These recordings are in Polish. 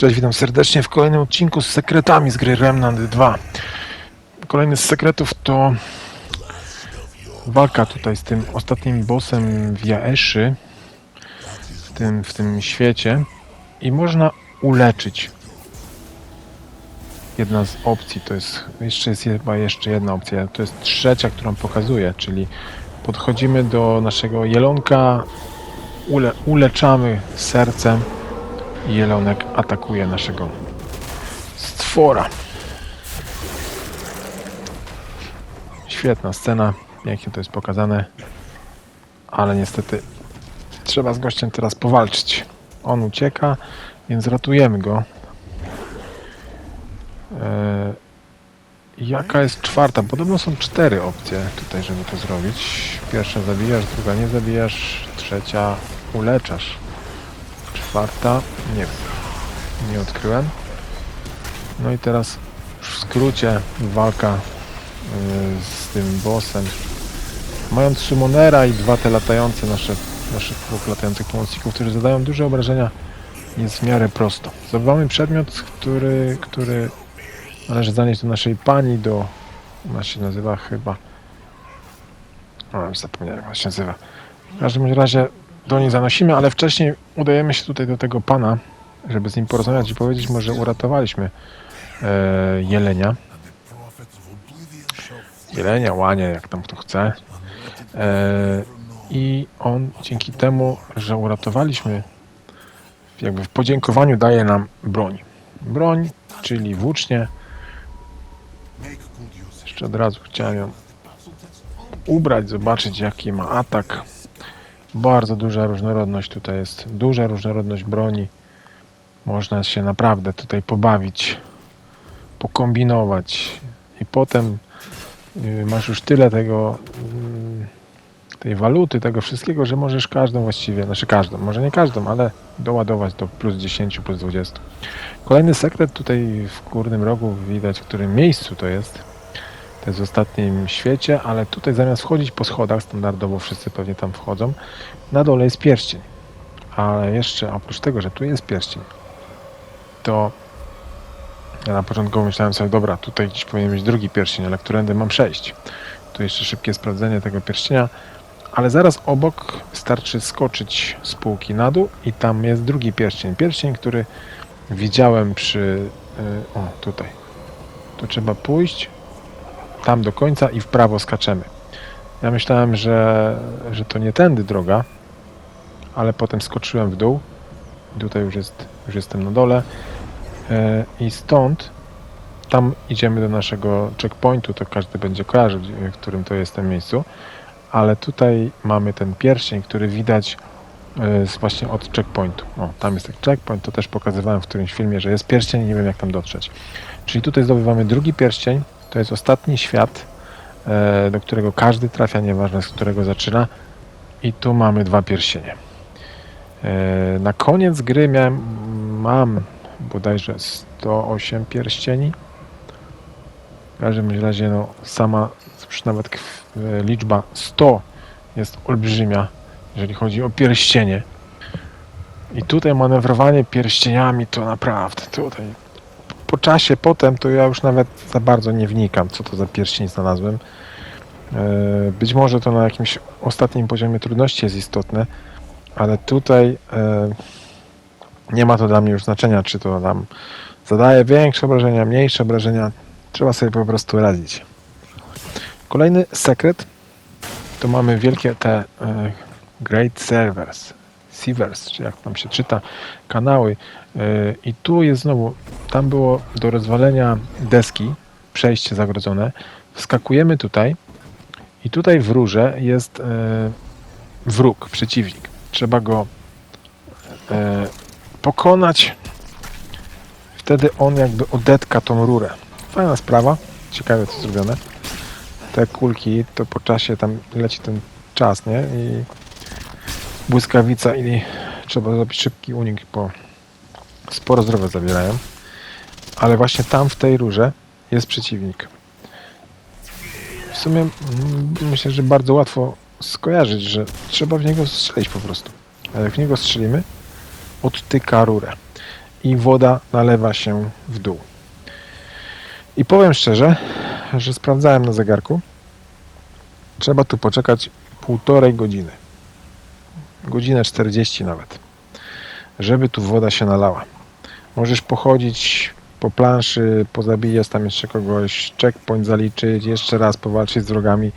Cześć, witam serdecznie w kolejnym odcinku z sekretami z gry Remnant 2. Kolejny z sekretów to walka tutaj z tym ostatnim bossem w Jaeszy w tym, w tym świecie i można uleczyć. Jedna z opcji to jest, jeszcze jest chyba jeszcze jedna opcja, to jest trzecia, którą pokazuję, czyli podchodzimy do naszego jelonka, ule, uleczamy sercem jelonek atakuje naszego stwora. Świetna scena, pięknie to jest pokazane, ale niestety trzeba z gościem teraz powalczyć. On ucieka, więc ratujemy go. Eee, jaka jest czwarta? Podobno są cztery opcje tutaj, żeby to zrobić. Pierwsza zabijasz, druga nie zabijasz, trzecia uleczasz. Czwarta, nie wiem, nie odkryłem. No i teraz w skrócie walka yy, z tym bossem. Mając Szymonera i dwa te latające nasze, naszych dwóch latających pomocników, którzy zadają duże obrażenia, jest w miarę prosto. Zdobywamy przedmiot, który, który należy zanieść do naszej pani, do... Ona się nazywa chyba... O, już zapomniałem, jak ona się nazywa. W każdym razie do niej zanosimy, ale wcześniej udajemy się tutaj do tego pana, żeby z nim porozmawiać i powiedzieć mu, że uratowaliśmy e, jelenia. Jelenia, łania, jak tam kto chce. E, I on dzięki temu, że uratowaliśmy, jakby w podziękowaniu daje nam broń. Broń, czyli włócznie. Jeszcze od razu chciałem ją ubrać, zobaczyć jaki ma atak. Bardzo duża różnorodność tutaj jest. Duża różnorodność broni. Można się naprawdę tutaj pobawić, pokombinować i potem masz już tyle tego, mm, tej waluty, tego wszystkiego, że możesz każdą właściwie, znaczy każdą, może nie każdą, ale doładować do plus 10, plus 20. Kolejny sekret tutaj w górnym rogu widać, w którym miejscu to jest. To jest w ostatnim świecie, ale tutaj zamiast wchodzić po schodach, standardowo wszyscy pewnie tam wchodzą, na dole jest pierścień. Ale jeszcze oprócz tego, że tu jest pierścień, to ja na początku myślałem sobie, dobra, tutaj gdzieś powinien być drugi pierścień, ale którędy mam przejść. Tu jeszcze szybkie sprawdzenie tego pierścienia, ale zaraz obok wystarczy skoczyć z półki na dół i tam jest drugi pierścień. Pierścień, który widziałem przy... Yy, o, tutaj. Tu trzeba pójść, tam do końca i w prawo skaczemy. Ja myślałem, że, że to nie tędy droga, ale potem skoczyłem w dół. Tutaj już, jest, już jestem na dole. E, I stąd tam idziemy do naszego checkpointu, to każdy będzie kojarzył, w którym to jest tym miejscu. Ale tutaj mamy ten pierścień, który widać e, właśnie od checkpointu. O, tam jest ten checkpoint, to też pokazywałem w którymś filmie, że jest pierścień nie wiem jak tam dotrzeć. Czyli tutaj zdobywamy drugi pierścień, to jest ostatni świat, e, do którego każdy trafia, nieważne z którego zaczyna. I tu mamy dwa pierścienie. E, Na koniec gry miałem, mam bodajże 108 pierścieni. W każdym razie no, sama nawet e, liczba 100 jest olbrzymia, jeżeli chodzi o pierścienie. I tutaj manewrowanie pierścieniami to naprawdę tutaj po czasie potem to ja już nawet za bardzo nie wnikam, co to za pierścień znalazłem. E, Być może to na jakimś ostatnim poziomie trudności jest istotne, ale tutaj e, nie ma to dla mnie już znaczenia, czy to nam zadaje większe obrażenia, mniejsze obrażenia. Trzeba sobie po prostu radzić. Kolejny sekret to mamy wielkie te e, Great Servers, Sievers, czy jak tam się czyta, kanały. I tu jest znowu, tam było do rozwalenia deski, przejście zagrodzone. Wskakujemy tutaj i tutaj w rurze jest e, wróg, przeciwnik. Trzeba go e, pokonać. Wtedy on jakby odetka tą rurę. Fajna sprawa. Ciekawe co zrobione. Te kulki to po czasie tam leci ten czas, nie? I błyskawica i trzeba zrobić szybki unik, bo sporo zdrowia zabierają. Ale właśnie tam w tej rurze jest przeciwnik. W sumie mm, myślę, że bardzo łatwo skojarzyć, że trzeba w niego strzelić po prostu. A jak w niego strzelimy, odtyka rurę. i woda nalewa się w dół. I powiem szczerze, że sprawdzałem na zegarku. Trzeba tu poczekać półtorej godziny. Godzinę 40 nawet. Żeby tu woda się nalała. Możesz pochodzić po planszy, pozabijać tam jeszcze kogoś, checkpoint zaliczyć, jeszcze raz powalczyć z wrogami.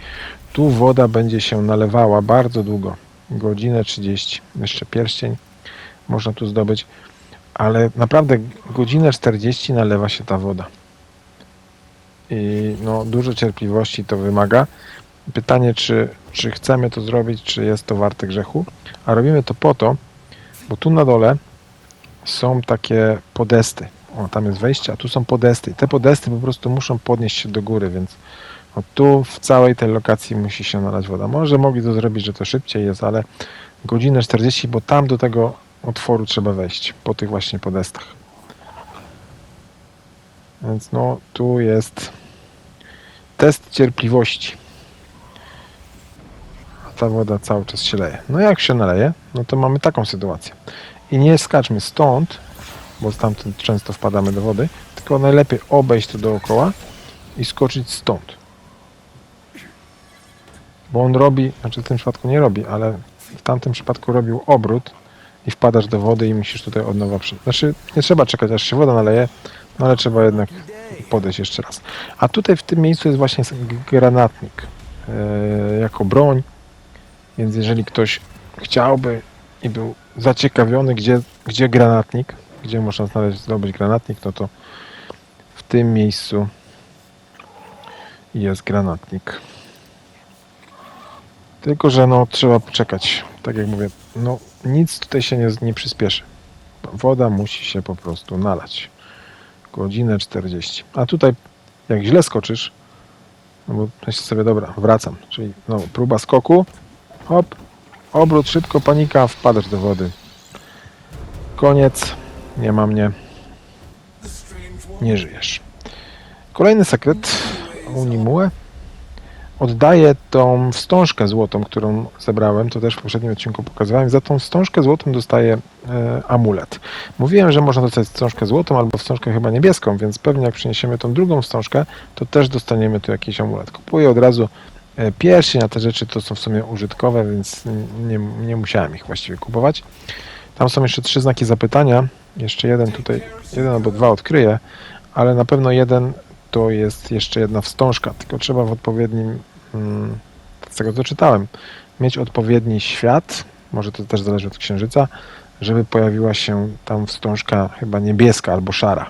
Tu woda będzie się nalewała bardzo długo. Godzinę 30. Jeszcze pierścień można tu zdobyć. Ale naprawdę godzinę 40 nalewa się ta woda. I no, dużo cierpliwości to wymaga. Pytanie, czy, czy chcemy to zrobić, czy jest to warte grzechu. A robimy to po to, bo tu na dole są takie podesty. O, tam jest wejście, a tu są podesty. I te podesty po prostu muszą podnieść się do góry, więc o, tu w całej tej lokacji musi się nalać woda. Może mogli to zrobić, że to szybciej jest, ale godzinę 40, bo tam do tego otworu trzeba wejść, po tych właśnie podestach. Więc no, tu jest test cierpliwości. Ta woda cały czas się leje. No jak się naleje, no to mamy taką sytuację. I nie skaczmy stąd, bo stamtąd często wpadamy do wody, tylko najlepiej obejść to dookoła i skoczyć stąd. Bo on robi, znaczy w tym przypadku nie robi, ale w tamtym przypadku robił obrót i wpadasz do wody i musisz tutaj od nowa przy... Znaczy nie trzeba czekać aż się woda naleje, no ale trzeba jednak podejść jeszcze raz. A tutaj w tym miejscu jest właśnie granatnik e, jako broń, więc jeżeli ktoś chciałby i był zaciekawiony, gdzie, gdzie granatnik, gdzie można znaleźć, zdobyć granatnik, no to w tym miejscu jest granatnik. Tylko, że no trzeba poczekać. Tak jak mówię, no nic tutaj się nie, nie przyspieszy. Woda musi się po prostu nalać. Godzinę 40. A tutaj jak źle skoczysz, no bo myślę sobie, dobra, wracam. Czyli no, próba skoku, hop, obrót, szybko, panika, wpadasz do wody. Koniec, nie ma mnie, nie żyjesz. Kolejny sekret Unimue oddaję tą wstążkę złotą, którą zebrałem, to też w poprzednim odcinku pokazywałem. Za tą wstążkę złotą dostaję e, amulet. Mówiłem, że można dostać wstążkę złotą albo wstążkę chyba niebieską, więc pewnie jak przyniesiemy tą drugą wstążkę, to też dostaniemy tu jakiś amulet. Kupuję od razu e, pierścień, a te rzeczy to są w sumie użytkowe, więc nie, nie musiałem ich właściwie kupować. Tam są jeszcze trzy znaki zapytania. Jeszcze jeden tutaj, jeden albo dwa odkryję, ale na pewno jeden to jest jeszcze jedna wstążka, tylko trzeba w odpowiednim, mm, z tego co czytałem, mieć odpowiedni świat, może to też zależy od księżyca, żeby pojawiła się tam wstążka chyba niebieska albo szara.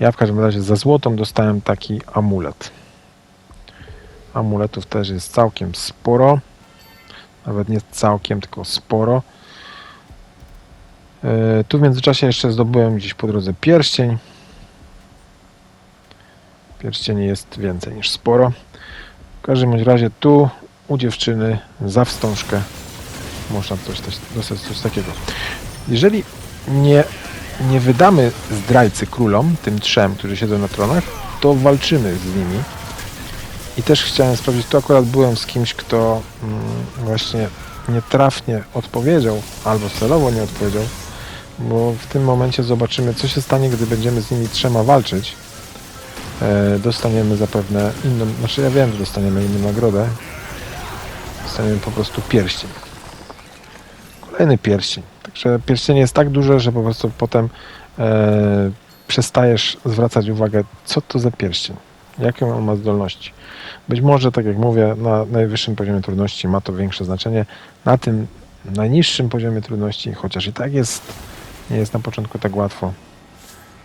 Ja w każdym razie za złotą dostałem taki amulet. Amuletów też jest całkiem sporo. Nawet nie całkiem, tylko sporo. Yy, tu w międzyczasie jeszcze zdobyłem gdzieś po drodze pierścień. Pierścieni jest więcej niż sporo. W każdym razie tu u dziewczyny za wstążkę można coś, dostać coś takiego. Jeżeli nie, nie wydamy zdrajcy królom, tym trzem, którzy siedzą na tronach, to walczymy z nimi. I też chciałem sprawdzić, tu akurat byłem z kimś, kto mm, właśnie nietrafnie odpowiedział, albo celowo nie odpowiedział, bo w tym momencie zobaczymy, co się stanie, gdy będziemy z nimi trzema walczyć e, dostaniemy zapewne inną, znaczy ja wiem, że dostaniemy inną nagrodę. Dostaniemy po prostu pierścień. Kolejny pierścień. Także pierścień jest tak duże, że po prostu potem e, przestajesz zwracać uwagę, co to za pierścień, jakie on ma zdolności. Być może, tak jak mówię, na najwyższym poziomie trudności ma to większe znaczenie. Na tym najniższym poziomie trudności, chociaż i tak jest, nie jest na początku tak łatwo,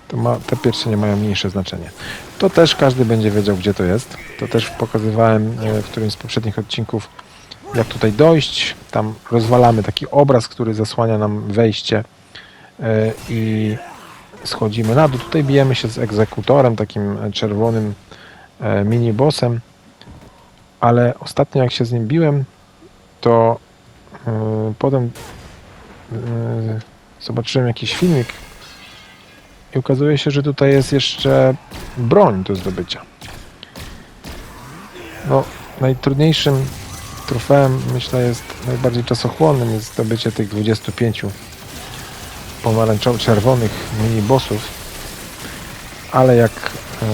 to ma, te mają mniejsze znaczenie. To też każdy będzie wiedział, gdzie to jest. To też pokazywałem e, w którymś z poprzednich odcinków, jak tutaj dojść. Tam rozwalamy taki obraz, który zasłania nam wejście e, i schodzimy na dół. Tutaj bijemy się z egzekutorem, takim czerwonym e, mini-bossem, ale ostatnio jak się z nim biłem, to potem zobaczyłem jakiś filmik i okazuje się, że tutaj jest jeszcze broń do zdobycia. No, najtrudniejszym trofeum, myślę, jest najbardziej czasochłonnym jest zdobycie tych 25 pomarańczowych, czerwonych mini-bossów, ale jak e,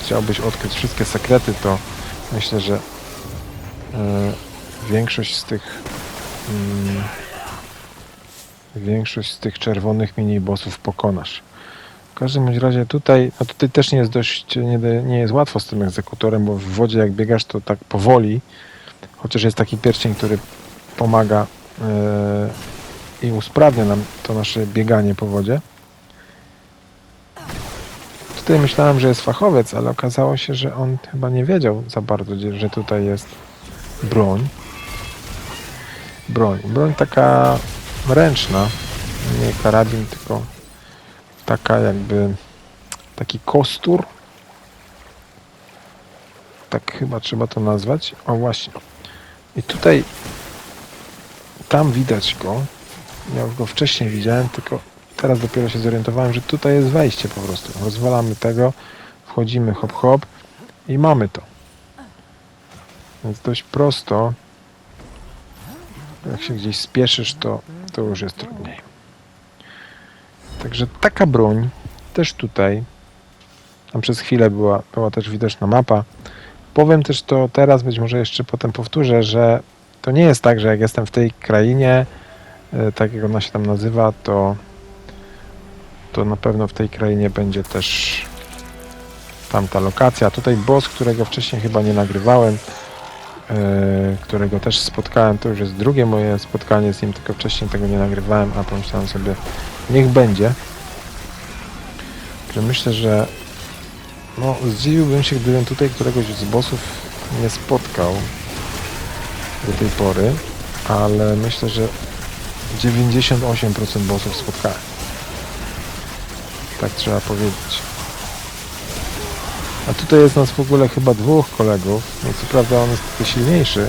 chciałbyś odkryć wszystkie sekrety, to myślę, że e, większość z tych mm, większość z tych czerwonych mini-bossów pokonasz. W każdym razie tutaj, no tutaj też nie jest dość, nie, nie jest łatwo z tym egzekutorem, bo w wodzie jak biegasz to tak powoli, chociaż jest taki pierścień, który pomaga e, i usprawnia nam to nasze bieganie po wodzie. Tutaj myślałem, że jest fachowiec, ale okazało się, że on chyba nie wiedział za bardzo, że tutaj jest broń. Broń. Broń taka ręczna, nie karabin, tylko taka jakby taki kostur. Tak chyba trzeba to nazwać. O właśnie. I tutaj tam widać go. Ja go wcześniej widziałem, tylko teraz dopiero się zorientowałem, że tutaj jest wejście po prostu. Rozwalamy tego, wchodzimy hop hop i mamy to. Więc dość prosto. Jak się gdzieś spieszysz, to, to już jest trudniej. Także taka broń też tutaj. Tam przez chwilę była, była też widoczna mapa. Powiem też to teraz, być może jeszcze potem powtórzę, że to nie jest tak, że jak jestem w tej krainie, e, tak jak ona się tam nazywa, to, to na pewno w tej krainie będzie też tamta lokacja. Tutaj boss, którego wcześniej chyba nie nagrywałem, którego też spotkałem, to już jest drugie moje spotkanie z nim, tylko wcześniej tego nie nagrywałem, a pomyślałem sobie, niech będzie. Że myślę, że no, zdziwiłbym się, gdybym tutaj któregoś z bossów nie spotkał do tej pory, ale myślę, że 98% bossów spotkałem. Tak trzeba powiedzieć. A tutaj jest nas w ogóle chyba dwóch kolegów. No co prawda on jest trochę silniejszy,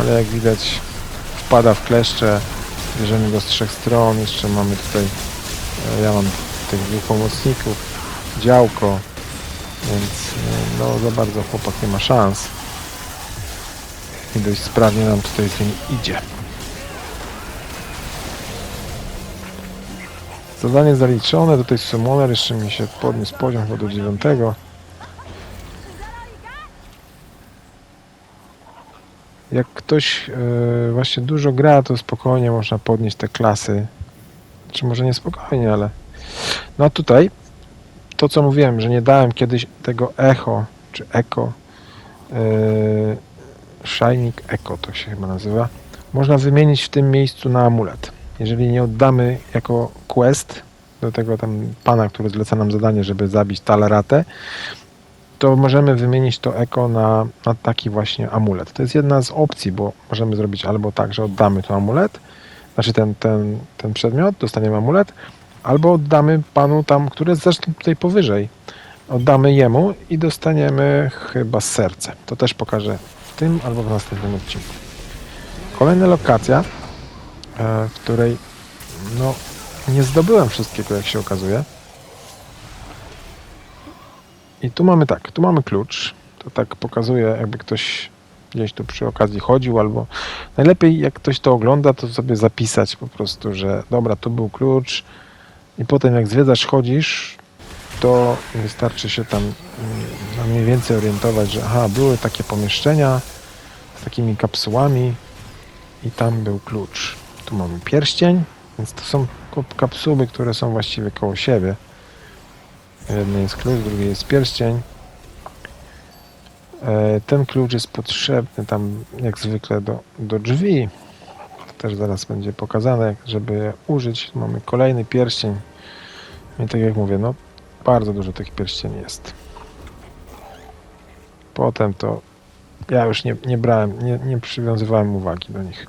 ale jak widać wpada w kleszcze. Bierzemy go z trzech stron. Jeszcze mamy tutaj, e, ja mam tych dwóch pomocników, działko, więc e, no za bardzo chłopak nie ma szans. I dość sprawnie nam tutaj z nim idzie. Zadanie zaliczone, tutaj summoner jeszcze mi się podniósł poziom chyba do dziewiątego. Jak ktoś e, właśnie dużo gra, to spokojnie można podnieść te klasy. Czy może nie spokojnie, ale... No a tutaj, to co mówiłem, że nie dałem kiedyś tego echo, czy echo, e, Shining Echo to się chyba nazywa, można wymienić w tym miejscu na amulet. Jeżeli nie oddamy jako quest do tego tam pana, który zleca nam zadanie, żeby zabić Talaratę, to możemy wymienić to eko na, na taki właśnie amulet. To jest jedna z opcji, bo możemy zrobić albo tak, że oddamy to amulet, znaczy ten, ten, ten przedmiot, dostaniemy amulet, albo oddamy panu tam, który jest zresztą tutaj powyżej. Oddamy jemu i dostaniemy chyba serce. To też pokażę w tym albo w następnym odcinku. Kolejna lokacja, e, w której no, nie zdobyłem wszystkiego, jak się okazuje. I tu mamy tak, tu mamy klucz. To tak pokazuje, jakby ktoś gdzieś tu przy okazji chodził, albo najlepiej jak ktoś to ogląda, to sobie zapisać po prostu, że dobra, tu był klucz i potem jak zwiedzasz, chodzisz, to wystarczy się tam mm, no, mniej więcej orientować, że aha, były takie pomieszczenia z takimi kapsułami i tam był klucz. Tu mamy pierścień, więc to są kapsuły, które są właściwie koło siebie. Jedny jest klucz, drugi jest pierścień. E, Ten klucz jest potrzebny tam jak zwykle do, do drzwi. To też zaraz będzie pokazane, żeby je użyć. Mamy kolejny pierścień. I tak jak mówię, no bardzo dużo tych pierścieni jest. Potem to ja już nie, nie brałem, nie, nie przywiązywałem uwagi do nich.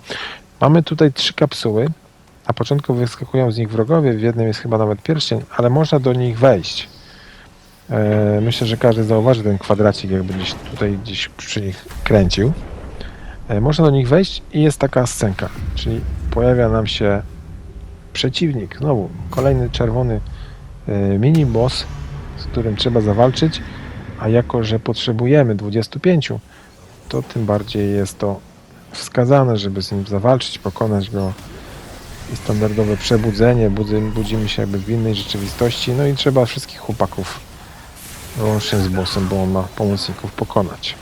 Mamy tutaj trzy kapsuły. Na początku wyskakują z nich wrogowie, w jednym jest chyba nawet pierścień, ale można do nich wejść. E, Myślę, że każdy zauważy ten kwadracik, jakby gdzieś tutaj gdzieś przy nich kręcił. E, Można do nich wejść i jest taka scenka, czyli pojawia nam się przeciwnik, znowu kolejny czerwony e, mini boss, z którym trzeba zawalczyć, a jako, że potrzebujemy 25, to tym bardziej jest to wskazane, żeby z nim zawalczyć, pokonać go i standardowe przebudzenie, budzimy się jakby w innej rzeczywistości, no i trzeba wszystkich chłopaków, łącznie z bossem, bo on ma pomocników pokonać.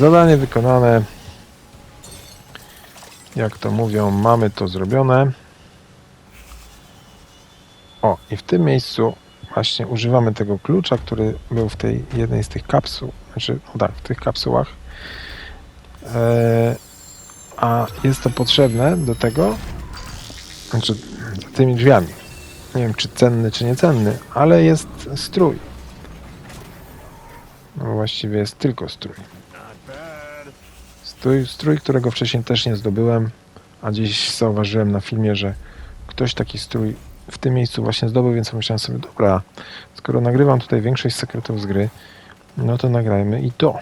Zadanie wykonane. Jak to mówią, mamy to zrobione. O, i w tym miejscu właśnie używamy tego klucza, który był w tej jednej z tych kapsuł. Znaczy, no tak, w tych kapsułach. E, a jest to potrzebne do tego, znaczy tymi drzwiami. Nie wiem, czy cenny, czy niecenny, ale jest strój. No właściwie jest tylko strój. Strój, którego wcześniej też nie zdobyłem, a dziś zauważyłem na filmie, że ktoś taki strój w tym miejscu właśnie zdobył, więc pomyślałem sobie, dobra, skoro nagrywam tutaj większość sekretów z gry, no to nagrajmy i to.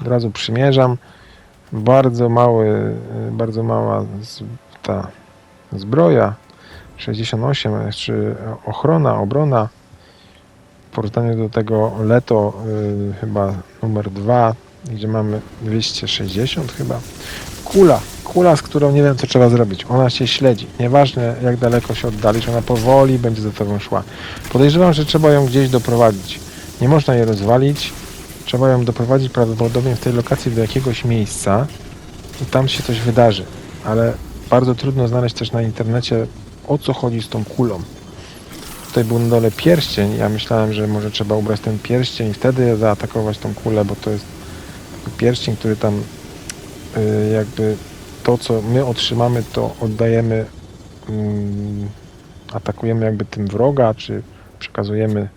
Od razu przymierzam. Bardzo mały, y, bardzo mała z, ta zbroja 68, czy ochrona, obrona w porównaniu do tego Leto y, chyba numer 2, gdzie mamy 260 chyba. Kula, kula, z którą nie wiem co trzeba zrobić. Ona się śledzi. Nieważne jak daleko się oddalisz, ona powoli będzie za tobą szła. Podejrzewam, że trzeba ją gdzieś doprowadzić. Nie można jej rozwalić. Trzeba ją doprowadzić prawdopodobnie w tej lokacji do jakiegoś miejsca i tam się coś wydarzy. Ale bardzo trudno znaleźć też na internecie o co chodzi z tą kulą. Tutaj był na dole pierścień. Ja myślałem, że może trzeba ubrać ten pierścień i wtedy zaatakować tą kulę, bo to jest pierścień, który tam y, jakby to, co my otrzymamy, to oddajemy, mm, atakujemy jakby tym wroga, czy przekazujemy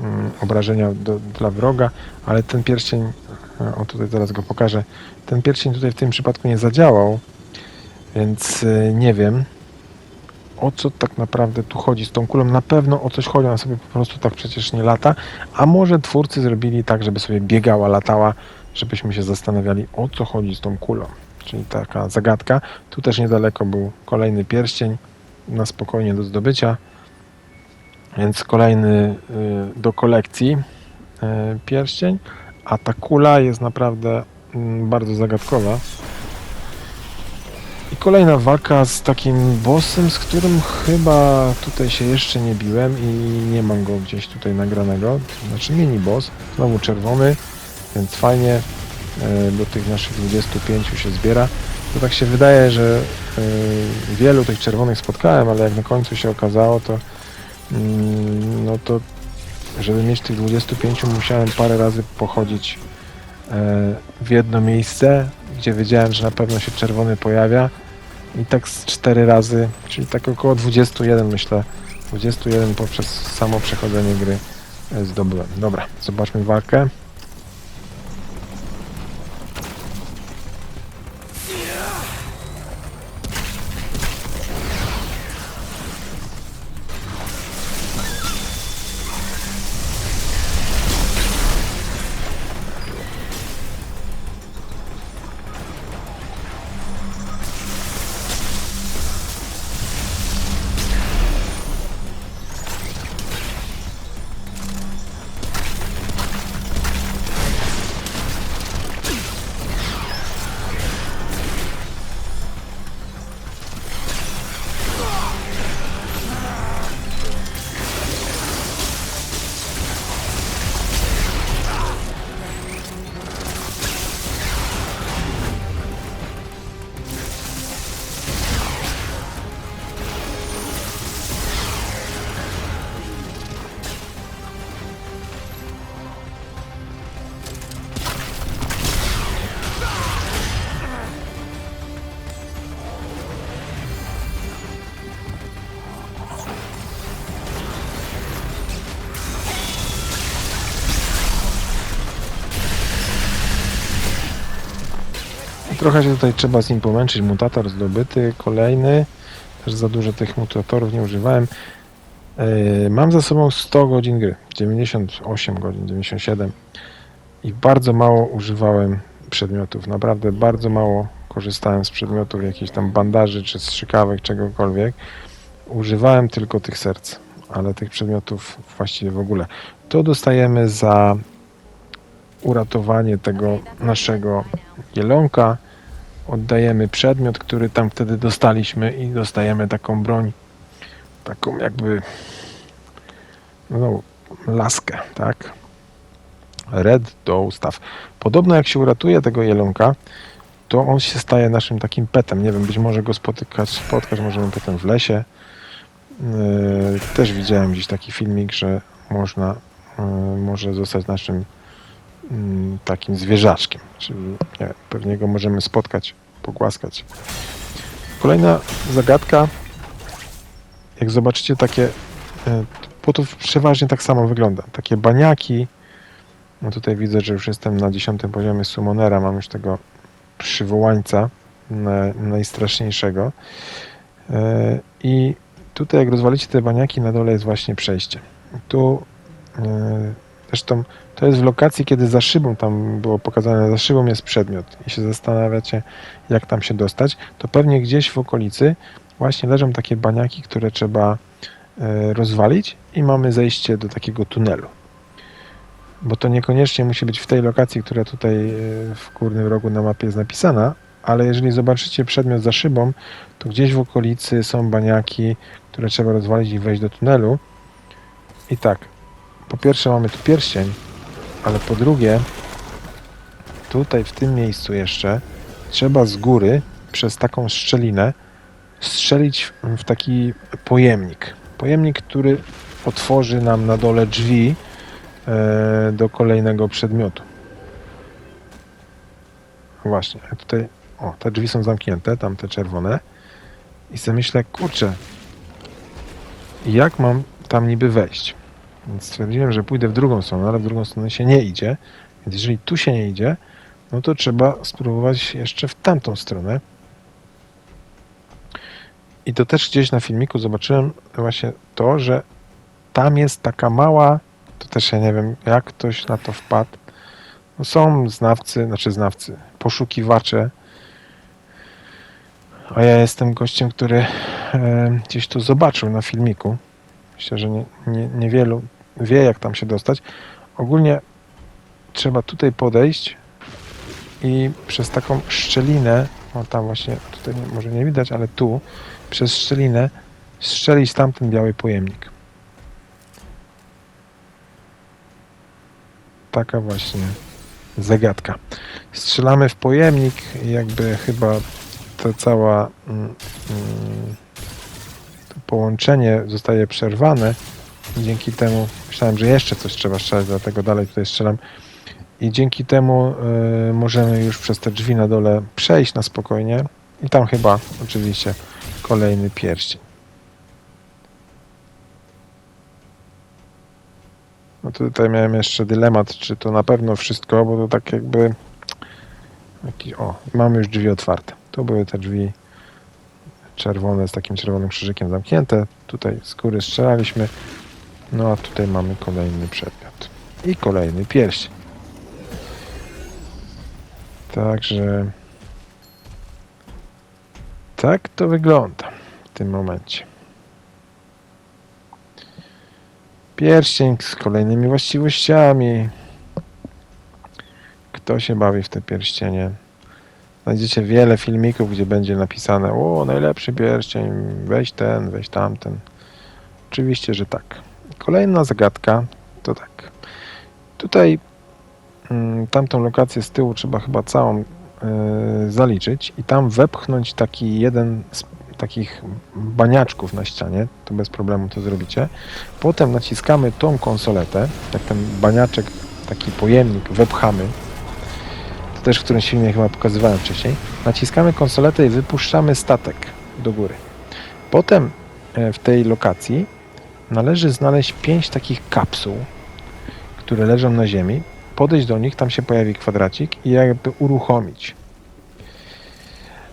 mm, obrażenia do, dla wroga, ale ten pierścień, o tutaj zaraz go pokażę, ten pierścień tutaj w tym przypadku nie zadziałał, więc y, nie wiem o co tak naprawdę tu chodzi z tą kulą. Na pewno o coś chodzi, ona sobie po prostu tak przecież nie lata, a może twórcy zrobili tak, żeby sobie biegała, latała, żebyśmy się zastanawiali o co chodzi z tą kulą. Czyli taka zagadka. Tu też niedaleko był kolejny pierścień na spokojnie do zdobycia. Więc kolejny y, do kolekcji y, pierścień. A ta kula jest naprawdę mm, bardzo zagadkowa. I kolejna walka z takim bossem, z którym chyba tutaj się jeszcze nie biłem i nie mam go gdzieś tutaj nagranego. Znaczy mini boss, znowu czerwony, więc fajnie e, do tych naszych 25 się zbiera. To tak się wydaje, że e, wielu tych czerwonych spotkałem, ale jak na końcu się okazało, to mm, no to żeby mieć tych 25 musiałem parę razy pochodzić e, w jedno miejsce, gdzie wiedziałem, że na pewno się czerwony pojawia i tak z 4 razy, czyli tak około 21 myślę, 21 poprzez samo przechodzenie gry zdobyłem. Dobra, zobaczmy walkę. Trochę się tutaj trzeba z nim pomęczyć. Mutator zdobyty, kolejny. Też za dużo tych mutatorów nie używałem. Yy, Mam za sobą 100 godzin gry. 98 godzin, 97. I bardzo mało używałem przedmiotów. Naprawdę bardzo mało korzystałem z przedmiotów, jakichś tam bandaży, czy strzykawek, czegokolwiek. Używałem tylko tych serc, ale tych przedmiotów właściwie w ogóle. To dostajemy za uratowanie tego naszego jelonka. Oddajemy przedmiot, który tam wtedy dostaliśmy i dostajemy taką broń, taką jakby no, laskę, tak? Red do ustaw. Podobno jak się uratuje tego jelonka, to on się staje naszym takim petem. Nie wiem, być może go spotykać, spotkać możemy potem w lesie. Yy, Też widziałem gdzieś taki filmik, że można, yy, może zostać naszym takim zwierzaczkiem. Czyli pewnie go możemy spotkać, pogłaskać. Kolejna zagadka. Jak zobaczycie takie, e, bo to przeważnie tak samo wygląda. Takie baniaki. No tutaj widzę, że już jestem na dziesiątym poziomie Summonera. Mam już tego przywołańca na, najstraszniejszego. E, I tutaj jak rozwalicie te baniaki, na dole jest właśnie przejście. Tu e, zresztą to jest w lokacji, kiedy za szybą tam było pokazane, za szybą jest przedmiot i się zastanawiacie, jak tam się dostać, to pewnie gdzieś w okolicy właśnie leżą takie baniaki, które trzeba e, rozwalić i mamy zejście do takiego tunelu. Bo to niekoniecznie musi być w tej lokacji, która tutaj e, w górnym rogu na mapie jest napisana, ale jeżeli zobaczycie przedmiot za szybą, to gdzieś w okolicy są baniaki, które trzeba rozwalić i wejść do tunelu. I tak, po pierwsze mamy tu pierścień, ale po drugie, tutaj w tym miejscu jeszcze trzeba z góry przez taką szczelinę strzelić w- taki pojemnik. Pojemnik, który otworzy nam na dole drzwi e, do kolejnego przedmiotu. Właśnie, tutaj, o, te drzwi są zamknięte, tamte czerwone. I sobie myślę, kurczę, jak mam tam niby wejść? Więc stwierdziłem, że pójdę w drugą stronę, ale w drugą stronę się nie idzie. Więc jeżeli tu się nie idzie, no to trzeba spróbować jeszcze w tamtą stronę. I to też gdzieś na filmiku zobaczyłem właśnie to, że tam jest taka mała, to też ja nie wiem, jak ktoś na to wpadł. No są znawcy, znaczy znawcy, poszukiwacze. A ja jestem gościem, który e, gdzieś to zobaczył na filmiku. Myślę, że nie, nie, niewielu wie, jak tam się dostać. Ogólnie trzeba tutaj podejść i przez taką szczelinę, o tam właśnie, tutaj nie, może nie widać, ale tu, przez szczelinę strzelić tamten biały pojemnik. Taka właśnie zagadka. Strzelamy w pojemnik i jakby chyba to cała mm, mm, to połączenie zostaje przerwane. Dzięki temu myślałem, że jeszcze coś trzeba strzelać, dlatego dalej tutaj strzelam. I dzięki temu y, możemy już przez te drzwi na dole przejść na spokojnie. I tam chyba oczywiście kolejny pierścień. No tutaj miałem jeszcze dylemat, czy to na pewno wszystko, bo to tak jakby. Jakiś, o, mamy już drzwi otwarte. Tu były te drzwi czerwone z takim czerwonym krzyżykiem zamknięte. Tutaj z góry strzelaliśmy. No a tutaj mamy kolejny przedmiot. I kolejny pierścień. Także. Tak to wygląda w tym momencie. Pierścień z kolejnymi właściwościami. Kto się bawi w te pierścienie? Znajdziecie wiele filmików, gdzie będzie napisane: O, najlepszy pierścień, weź ten, weź tamten. Oczywiście, że tak. Kolejna zagadka to tak. Tutaj mm, tamtą lokację z tyłu trzeba chyba całą e, zaliczyć i tam wepchnąć taki jeden z takich baniaczków na ścianie, to bez problemu to zrobicie. Potem naciskamy tą konsoletę, jak ten baniaczek, taki pojemnik wepchamy. To też w którymś filmie chyba pokazywałem wcześniej. Naciskamy konsoletę i wypuszczamy statek do góry. Potem e, w tej lokacji należy znaleźć pięć takich kapsuł, które leżą na ziemi. Podejść do nich, tam się pojawi kwadracik i jakby uruchomić.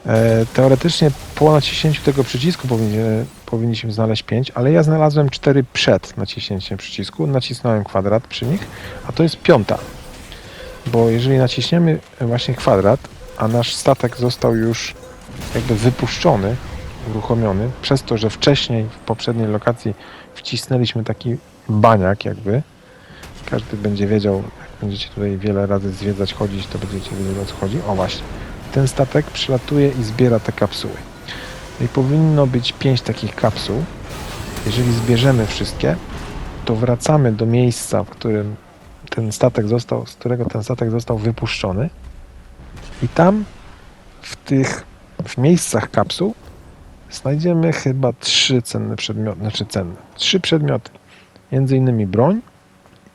E, teoretycznie po naciśnięciu tego przycisku powinni, powinniśmy znaleźć 5, ale ja znalazłem 4 przed naciśnięciem przycisku. Nacisnąłem kwadrat przy nich, a to jest piąta. Bo jeżeli naciśniemy właśnie kwadrat, a nasz statek został już jakby wypuszczony, uruchomiony, przez to, że wcześniej w poprzedniej lokacji wcisnęliśmy taki baniak jakby, każdy będzie wiedział, jak będziecie tutaj wiele razy zwiedzać, chodzić, to będziecie wiedzieli o co chodzi. O właśnie, ten statek przylatuje i zbiera te kapsuły. I powinno być pięć takich kapsuł. Jeżeli zbierzemy wszystkie, to wracamy do miejsca, w którym ten statek został, z którego ten statek został wypuszczony. I tam w tych w miejscach kapsuł znajdziemy chyba trzy cenne przedmioty, znaczy cenne, trzy przedmioty. Między innymi broń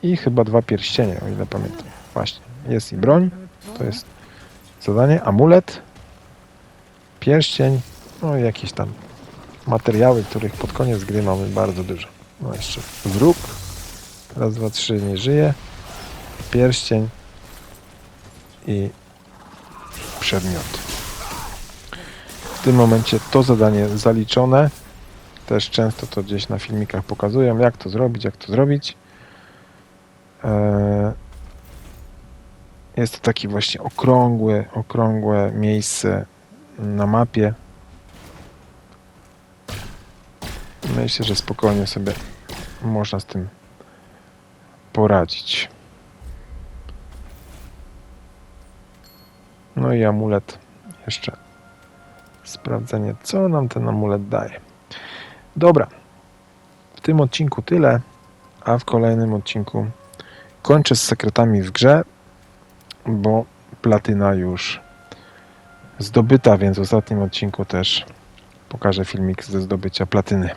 i chyba dwa pierścienie, o ile pamiętam. Właśnie, jest i broń, to jest zadanie, amulet, pierścień, no i jakieś tam materiały, których pod koniec gry mamy bardzo dużo. No jeszcze wróg, raz, dwa, trzy, nie żyje, pierścień i przedmioty. Tym momencie to zadanie zaliczone. Też często to gdzieś na filmikach pokazują, jak to zrobić, jak to zrobić. Eee, Jest to taki właśnie okrągły, okrągłe miejsce na mapie. Myślę, że spokojnie sobie można z tym poradzić. No i amulet. Jeszcze sprawdzenie, co nam ten amulet daje. Dobra. W tym odcinku tyle, a w kolejnym odcinku kończę z sekretami w grze, bo platyna już zdobyta, więc w ostatnim odcinku też pokażę filmik ze zdobycia platyny.